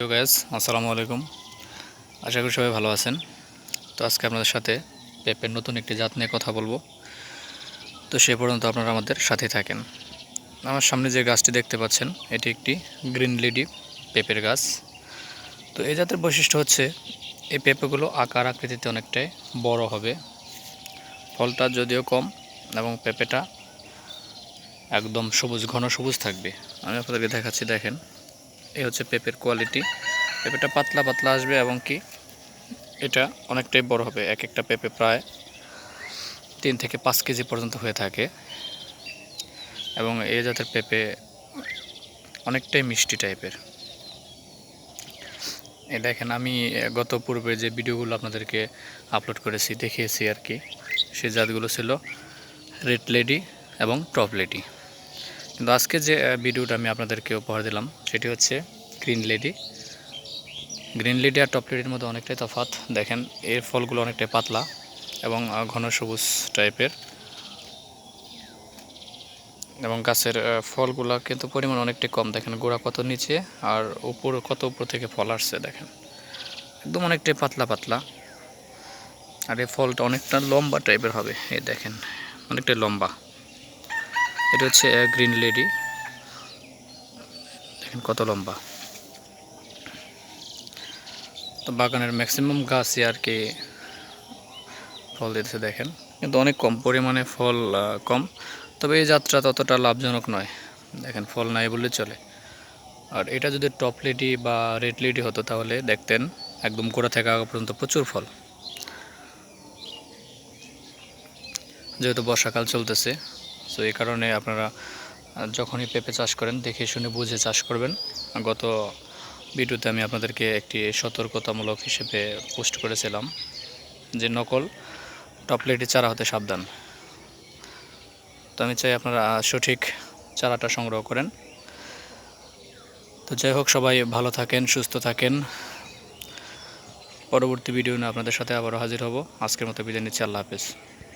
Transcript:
Gas আসসালামু আলাইকুম আশা করি সবাই ভালো আছেন। তো আজকে আপনাদের সাথে পেঁপের নতুন একটি জাত নিয়ে কথা বলব। তো সে পর্যন্ত আপনারা আমাদের সাথে থাকেন। আমার সামনে যে গাছটি দেখতে পাচ্ছেন, এটি একটি গ্রিন লিডি পেঁপের গাছ। তো এই জাতের বৈশিষ্ট্য হচ্ছে, এই পেঁপেগুলো আকার আকৃতিতে অনেকটাই বড় হবে। ফলটা যদিও কম, এবং পেঁপেটা একদম সবুজ, ঘন সবুজ থাকবে। আমি আপনাদেরকে দেখাচ্ছি, দেখেন। এই হচ্ছে পেঁপের কোয়ালিটি পেঁপেটা পাতলা পাতলা আসবে এবং কি এটা অনেকটাই বড় হবে, এক একটা পেঁপে প্রায় তিন থেকে পাঁচ কেজি পর্যন্ত হয়ে থাকে। এবং এই জাতের পেঁপে অনেকটাই মিষ্টি টাইপের। এই দেখেন, আমি গত পূর্বে যে ভিডিওগুলো আপনাদেরকে আপলোড করেছি, দেখিয়েছি আর কি সেই জাতগুলো ছিল রেড লেডি এবং টপ লেডি কিন্তু আজকে যে ভিডিওটা আমি আপনাদেরকে উপহার দিলাম, সেটি হচ্ছে গ্রিন লেডি গ্রিন লেডি আর টপ লেডির মধ্যে অনেকটাই তফাৎ। দেখেন, এর ফলগুলো অনেকটাই পাতলা এবং ঘন সবুজ টাইপের। এবং গাছের ফলগুলো কিন্তু পরিমাণ অনেকটাই কম। দেখেন, গোড়া কত নিচে আর উপর, কত উপর থেকে ফল আসছে, দেখেন। একদম অনেকটাই পাতলা পাতলা। আর এই ফলটা অনেকটা লম্বা টাইপের হবে, এই দেখেন, অনেকটাই লম্বা। এটা হচ্ছে গ্রিন লেডি। দেখেন কত লম্বা। তো বাগানের ম্যাক্সিমাম গাছই আর কি ফল দিতেছে, দেখেন। কিন্তু অনেক কম পরিমাণে ফল কম। তবে এই যাত্রা ততটা লাভজনক নয়। দেখেন, ফল নাই বললে চলে। আর এটা যদি টপ লেডি বা রেড লেডি হতো তাহলে দেখতেন, একদম গোড়া থেকে আগা পর্যন্ত প্রচুর ফল। যেহেতু বর্ষাকাল চলতেছে সো এই কারণে আপনারা যখনই পেঁপে চাষ করেন, দেখে শুনে বুঝে চাষ করবেন। গত ভিডিওতে আমি আপনাদেরকে একটি সতর্কতামূলক হিসেবে পোস্ট করেছিলাম যে নকল টপলেটি চারা হতে সাবধান। তো আমি চাই আপনারা সঠিক চারাটা সংগ্রহ করেন। তো যাই হোক, সবাই ভালো থাকেন, সুস্থ থাকেন। পরবর্তী ভিডিও নিয়ে আপনাদের সাথে আবারও হাজির হব। আজকের মতো বিদায় নিচ্ছি, আল্লাহ হাফেজ।